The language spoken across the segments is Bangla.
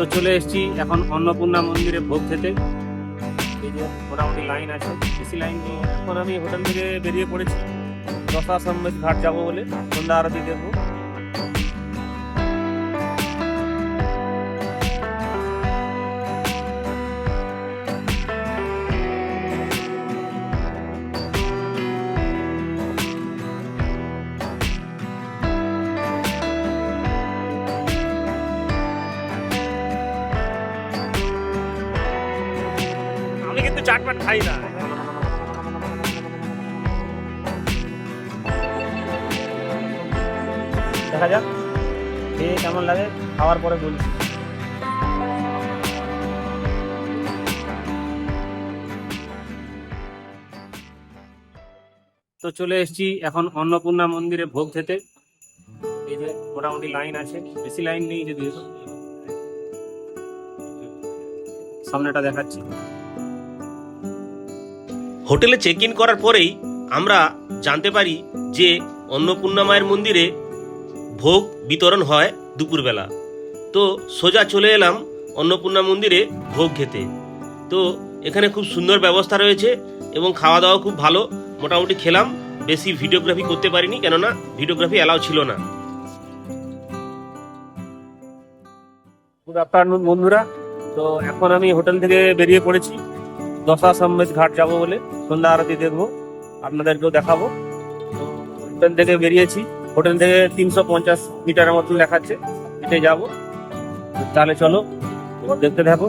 তো চলে এসেছি এখন অন্নপূর্ণা মন্দিরে ভোগ খেতে। এই যে মোটামুটি লাইন আছে। বেশি লাইন নেই। এখন আমি হোটেল থেকে বেরিয়ে পড়েছি। দশা সম্মেদ ঘাট যাব বলে। সন্ধ্যা আরতি দেখব। চাটপাট খাই না দেখা যাক খেয়ে কেমন লাগে, খাওয়ার পরে বলছি। তো চলে এসেছি এখন অন্নপূর্ণা মন্দিরে ভোগ খেতে। এই যে মোটামুটি লাইন আছে, বেশি লাইন নেই যদি সামনেটা দেখাচ্ছি। হোটেলে চেক ইন করার পরেই আমরা জানতে পারি যে অন্নপূর্ণা মায়ের মন্দিরে ভোগ বিতরণ হয় দুপুরবেলা। তো সোজা চলে এলাম অন্নপূর্ণা মন্দিরে ভোগ খেতে। তো এখানে খুব সুন্দর ব্যবস্থা রয়েছে এবং খাওয়া দাওয়া খুব ভালো। মোটামুটি খেলাম, বেশি ভিডিওগ্রাফি করতে পারিনি কেননা ভিডিওগ্রাফি অ্যালাউ ছিল না। গুড আফটারনুন বন্ধুরা। তো এখন আমি হোটেল থেকে বেরিয়ে পড়েছি। দশা সমেত ঘাট যাব বলে সন্ধ্যা আরতি দেখব, আপনাদেরকেও দেখাবো। হোটেল থেকে বেরিয়েছি, হোটেল থেকে তিনশো পঞ্চাশ মিটারের মতন দেখাচ্ছে, হেঁটে যাব। তাহলে চলো দেখতে দেখো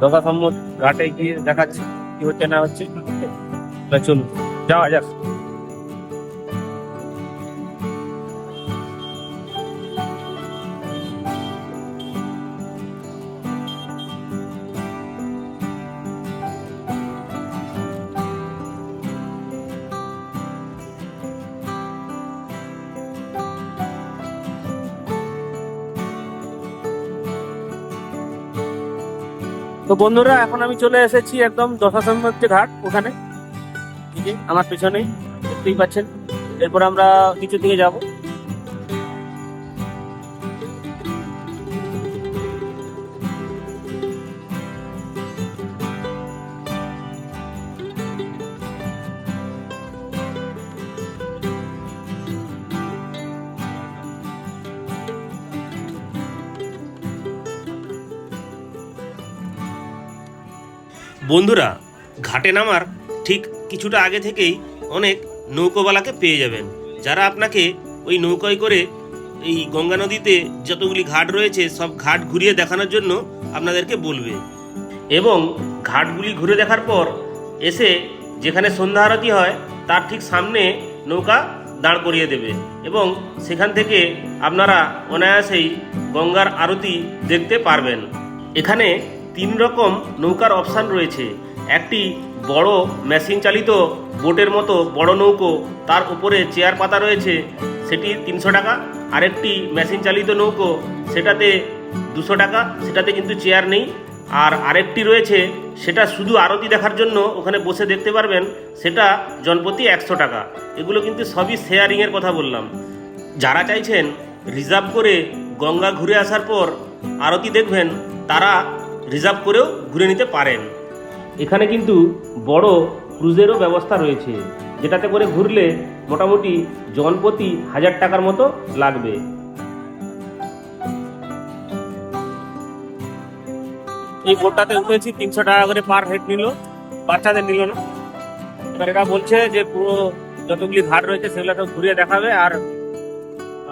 দশা সম্মত ঘাটে গিয়ে দেখাচ্ছে, কি হচ্ছে না হচ্ছে। চলুন, যাওয়া যাক। তো বন্ধুরা, এখন আমি চলে এসেছি একদম যে ঘাট ওখানে। আমার পেছনেই, দেখতেই পাচ্ছেন। এরপর আমরা কিছু দিকে যাব। বন্ধুরা, ঘাটে নামার ঠিক কিছুটা আগে থেকেই অনেক নৌকোবালাকে পেয়ে যাবেন। যারা আপনাকে ওই নৌকায় করে এই গঙ্গা নদীতে যতগুলি ঘাট রয়েছে, সব ঘাট ঘুরিয়ে দেখানোর জন্য আপনাদেরকে বলবে। এবং ঘাটগুলি ঘুরে দেখার পর এসে যেখানে সন্ধ্যা আরতি হয়, তার ঠিক সামনে নৌকা দাঁড় করিয়ে দেবে এবং সেখান থেকে আপনারা অনায়াসেই গঙ্গার আরতি দেখতে পারবেন। এখানে তিন রকম নৌকার অপশান রয়েছে। একটি বড় মেশিন চালিত বোটের মতো বড় নৌকো, তার উপরে চেয়ার পাতা রয়েছে, সেটি তিনশো টাকা। আরেকটি মেশিন চালিত নৌকো, সেটাতে দুশো টাকা, সেটাতে কিন্তু চেয়ার নেই। আর আরেকটি রয়েছে, সেটা শুধু আরতি দেখার জন্য ওখানে বসে দেখতে পারবেন, সেটা জনপ্রতি একশো টাকা। এগুলো কিন্তু সবই শেয়ারিংয়ের কথা বললাম। যারা চাইছেন রিজার্ভ করে গঙ্গা ঘুরে আসার পর আরতি দেখবেন, তারা রিজার্ভ করেও ঘুরে নিতে পারেন। এখানে কিন্তু বড় ক্রুজেরও ব্যবস্থা রয়েছে, যেটাতে করে ঘুরলে মোটামুটি জনপ্রতি হাজার টাকার মতো লাগবে। এই বোটটাতে উঠেছি, তিনশো টাকা করে পার হেড নিল, বাচ্চাদের নিল না। এবার এটা বলছে যে পুরো যতগুলি ঘাট রয়েছে সেগুলো সব ঘুরিয়ে দেখাবে, আর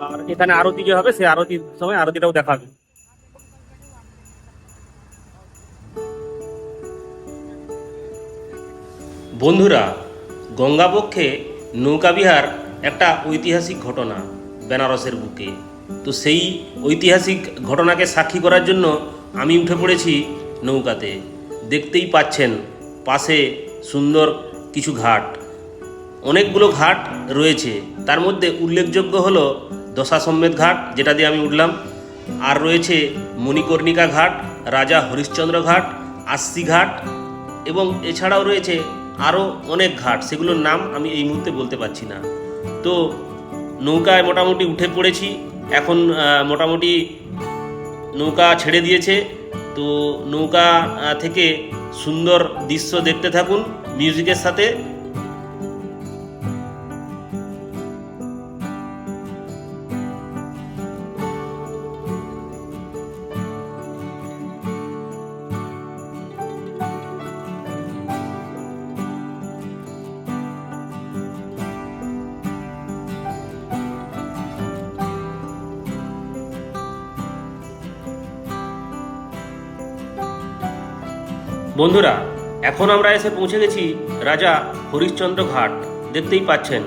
আর এখানে আরতি যে হবে সেই আরতির সময় আরতিটাও দেখাবে। বন্ধুরা গঙ্গাপক্ষে নৌকাবিহার একটা ঐতিহাসিক ঘটনা বেনারসের বুকে। তো সেই ঐতিহাসিক ঘটনাকে সাক্ষী করার জন্য আমি উঠে পড়েছি নৌকাতে। দেখতেই পাচ্ছেন পাশে সুন্দর কিছু ঘাট। অনেকগুলো ঘাট রয়েছে। তার মধ্যে উল্লেখযোগ্য হলো দশাসম্মেদ ঘাট, যেটা দিয়ে আমি উঠলাম। আর রয়েছে মণিকর্ণিকা ঘাট, রাজা হরিশ্চন্দ্র ঘাট আস্সি ঘাট এবং এছাড়াও রয়েছে আরও অনেক ঘাট, সেগুলোর নাম আমি এই মুহূর্তে বলতে পারছি না। তো নৌকায় মোটামুটি উঠে পড়েছি, এখন মোটামুটি নৌকা ছেড়ে দিয়েছে। তো নৌকা থেকে সুন্দর দৃশ্য দেখতে থাকুন, মিউজিকের সাথে। বন্ধুরা এখন আমরা এসে পৌঁছে গেছি রাজা হরিশ্চন্দ্র ঘাট। দেখতেই পাচ্ছেন।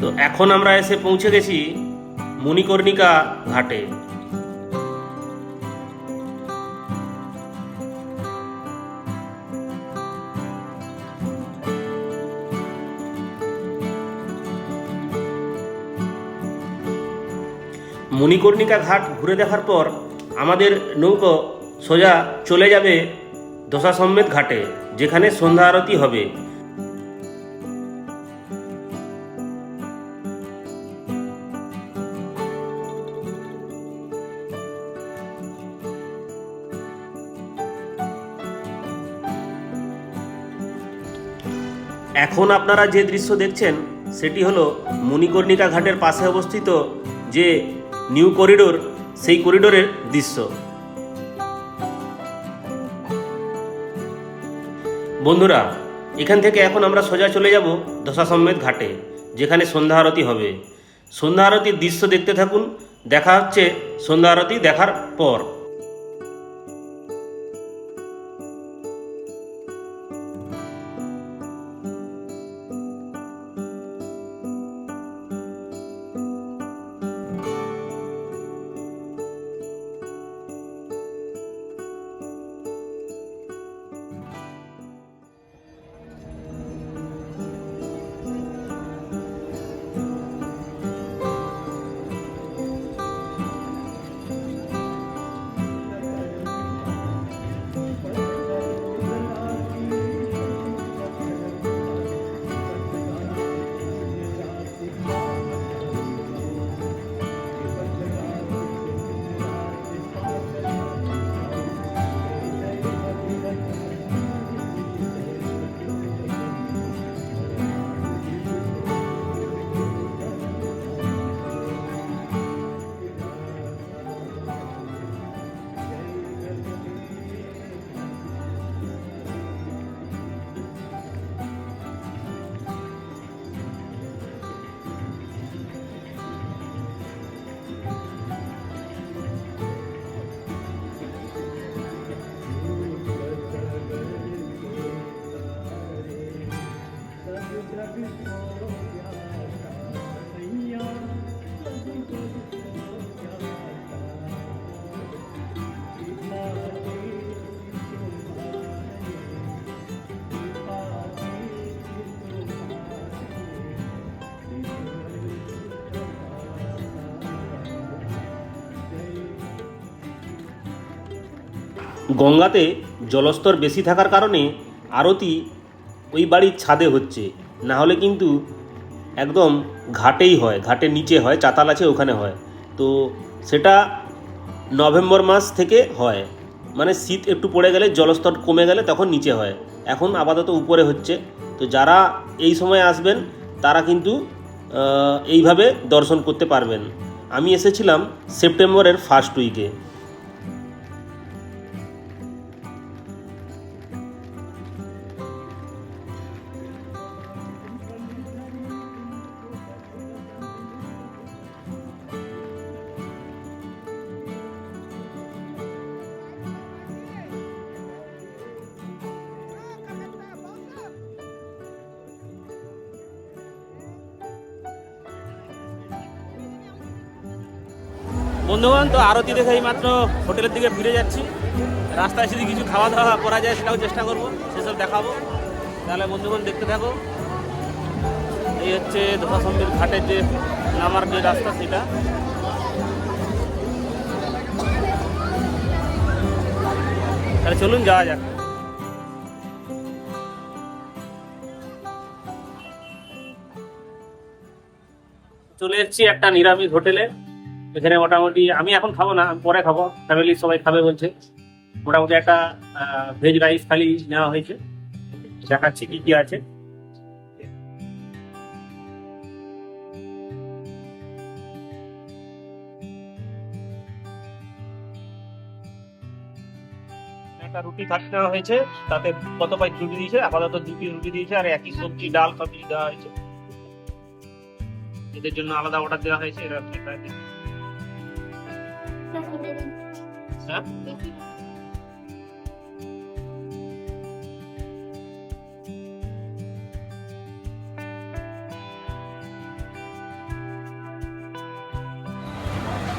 তো এখন আমরা এসে পৌঁছে গেছি মণিকর্ণিকা ঘাটে। মণিকর্ণিকা ঘাট ঘুরে দেখার পর আমাদের নৌকো সোজা চলে যাবে দশাসম্মেদ ঘাটে, যেখানে সন্ধ্যা আরতি হবে। এখন আপনারা যে দৃশ্য দেখছেন, সেটি হলো মণিকর্ণিকা ঘাটের পাশে অবস্থিত যে নিউ করিডোর, সেই করিডোরের দৃশ্য। বন্ধুরা, এখান থেকে এখন আমরা সোজা চলে যাব দশাসম্মেদ ঘাটে, যেখানে সন্ধ্যা আরতি হবে। সন্ধ্যা আরতির দৃশ্য দেখতে থাকুন, দেখা হচ্ছে সন্ধ্যা আরতি দেখার পর। গঙ্গাতে জলস্তর বেশি থাকার কারণে আরতি ওই বাড়ির ছাদে হচ্ছে। না হলে কিন্তু একদম ঘাটেই হয় ঘাটের নিচে হয়, চাতাল আছে ওখানে হয়। তো সেটা নভেম্বর মাস থেকে হয়। মানে শীত একটু পড়ে গেলে, জলস্তর কমে গেলে তখন নিচে হয়। এখন আপাতত উপরে হচ্ছে। তো যারা এই সময় আসবেন, তারা কিন্তু এইভাবে দর্শন করতে পারবেন। আমি এসেছিলাম সেপ্টেম্বরের ফার্স্ট উইকে বন্ধুগণ, তো আরতি দেখে এই মাত্র হোটেলের দিকে ফিরে যাচ্ছি। রাস্তায় যদি কিছু খাওয়া দাওয়া করা যায়, সেটাও চেষ্টা করব, সেসব দেখাবো। তাহলে বন্ধুগণ, দেখতে থাকো। এই হচ্ছে দশাসম্বির ঘাটের যে নামার যে রাস্তা, সেটা। তাহলে চলুন, যাওয়া যাক। চলে এসেছি একটা নিরামিষ হোটেলে। এখানে মোটামুটি আমি এখন খাব না, আমি পরে খাব। ফ্যামিলির সবাই খাবে বলছে। মোটামুটি একটা ভেজ রাইস খালি নেওয়া হয়েছে। দেখাচ্ছি কি কি আছে। একটা রুটি ভাত নেওয়া হয়েছে, তাতে কত পাই রুটি দিয়েছে? আপাতত দুটি রুটি দিয়েছে, আর একই সবজি, ডাল সব কিছু দেওয়া হয়েছে। এদের জন্য আলাদা অর্ডার দেওয়া হয়েছে, এরা।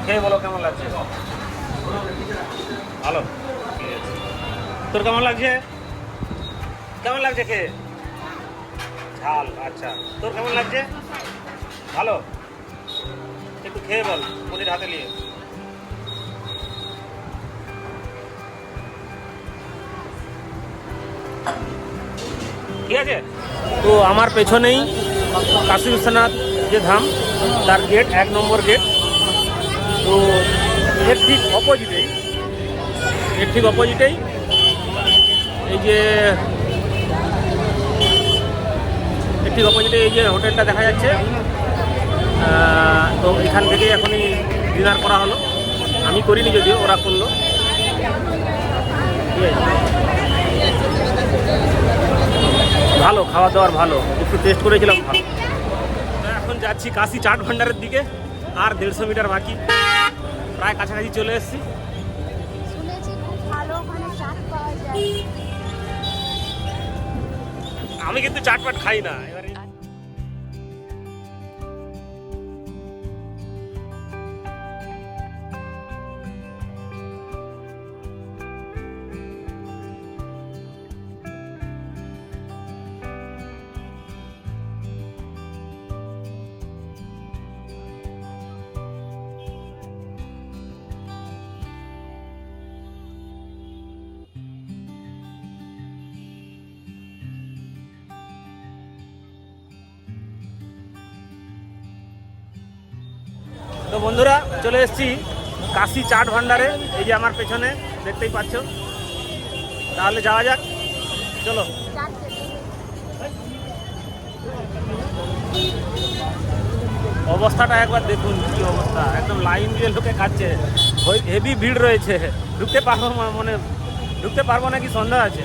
খেয়ে বলো, কেমন লাগছে? ভালো। তোর কেমন লাগছে? কেমন লাগছে খেয়ে? ঝাল আচ্ছা। তোর কেমন লাগছে? ভালো। একটু খেয়ে বল পনির হাতে নিয়ে। ঠিক আছে? তো আমার পেছনেই কাশী বিশ্বনাথ যে ধাম, তার গেট এক নম্বর গেট তো এর ঠিক অপোজিটেই এর ঠিক অপোজিটেই এই যে, এর ঠিক অপোজিটে এই যে হোটেলটা দেখা যাচ্ছে। তো এখান থেকে এখনই ডিনার করা হলো। আমি করিনি যদিও, ওরা করল। ঠিক আছে? ভালো খাওয়া দাওয়ার ভালো একটু টেস্ট করেছিলাম ভালো। এখন যাচ্ছি কাশি চাট ভান্ডারের দিকে আর দেড়শো মিটার বাকি। প্রায় কাছাকাছি চলে এসেছি। শুনেছি ভালো ওখানে চাট পাওয়া যায়। আমি কিন্তু চাটপাট খাই না এবারে বন্ধুরা, চলে এসেছি কাশি চাট ভান্ডারে এই যে আমার পেছনে, দেখতেই পাচ্ছ। তাহলে যাওয়া যাক। চলো। অবস্থাটা একবার দেখুন কি অবস্থা। একদম লাইন দিয়ে লোকে খাচ্ছে। হেভি ভিড় রয়েছে। ঢুকতে পারব মনে, ঢুকতে পারব নাকি সন্দেহ আছে?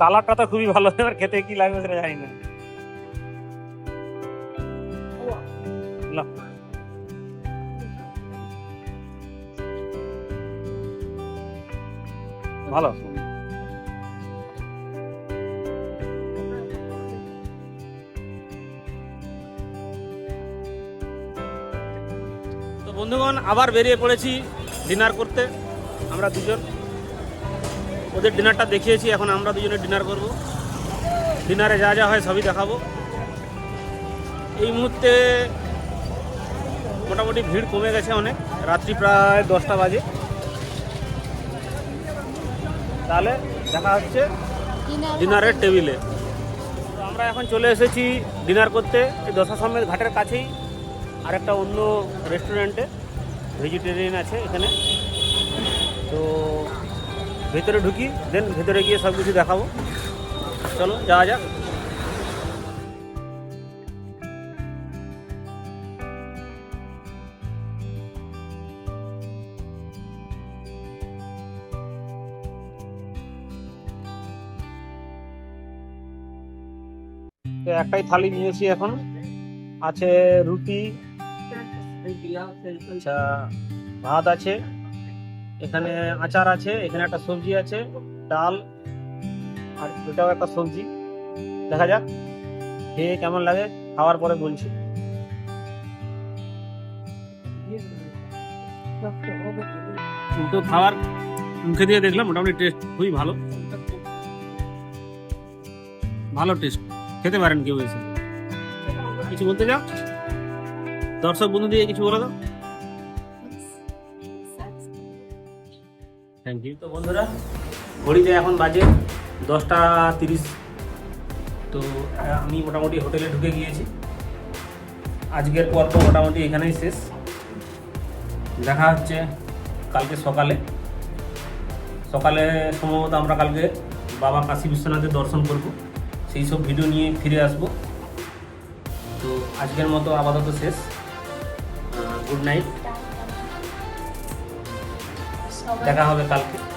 কালারটা তো খুবই ভালো, এবার খেতে কি লাগবে সেটা জানি না। ভালো। তো বন্ধুগণ, আবার বেরিয়ে পড়েছি ডিনার করতে। আমরা দুজন। ওদের ডিনারটা দেখিয়েছি, এখন আমরা দুজনে ডিনার করব। ডিনারে যা যা হয় সবই দেখাবো। এই মুহূর্তে মোটামুটি ভিড় কমে গেছে অনেক। রাত্রি প্রায় দশটা বাজে। তাহলে দেখা হচ্ছে ডিনারের টেবিলে তো আমরা এখন চলে এসেছি ডিনার করতে। এই দশাশ্রমের ঘাটের কাছেই। আরেকটা অন্য রেস্টুরেন্টে ভেজিটেরিয়ান আছে এখানে। তো ভেতরে ঢুকি দেন ভেতরে গিয়ে সব কিছু দেখাবো। চলো যাওয়া যাক। তো একটাই থালি নিয়েছি এখন। আছে রুটি আচ্ছা, আচ্ছা ভাত আছে। এখানে আচার আছে, এখানে একটা সবজি আছে, ডাল আর এটাও একটা সবজি। দেখা যাক, খেয়ে কেমন লাগে, খাওয়ার পরে বলছি। তো খাবার মুখে দিয়ে দেখলাম, মোটামুটি টেস্ট খুবই ভালো। ভালো টেস্ট খেতে পারেন কেউ এসে। কিছু বলতে যাও দর্শক বন্ধু দিয়ে কিছু বলে দাও। ইউ তো বন্ধুরা, ঘড়িতে এখন বাজে দশটা তিরিশ। তো আমি মোটামুটি হোটেলে ঢুকে গিয়েছি। আজকের পর্ব মোটামুটি এখানেই শেষ। দেখা হচ্ছে কালকে সকালে। সকালে সম্ভবত আমরা কালকে বাবা কাশী বিশ্বনাথের দর্শন করব। সেই সব ভিডিও নিয়ে ফিরে আসব। তো, আজকের মতো আপাতত শেষ। গুড নাইট দেখা হবে কালকে মুক্তি করবে।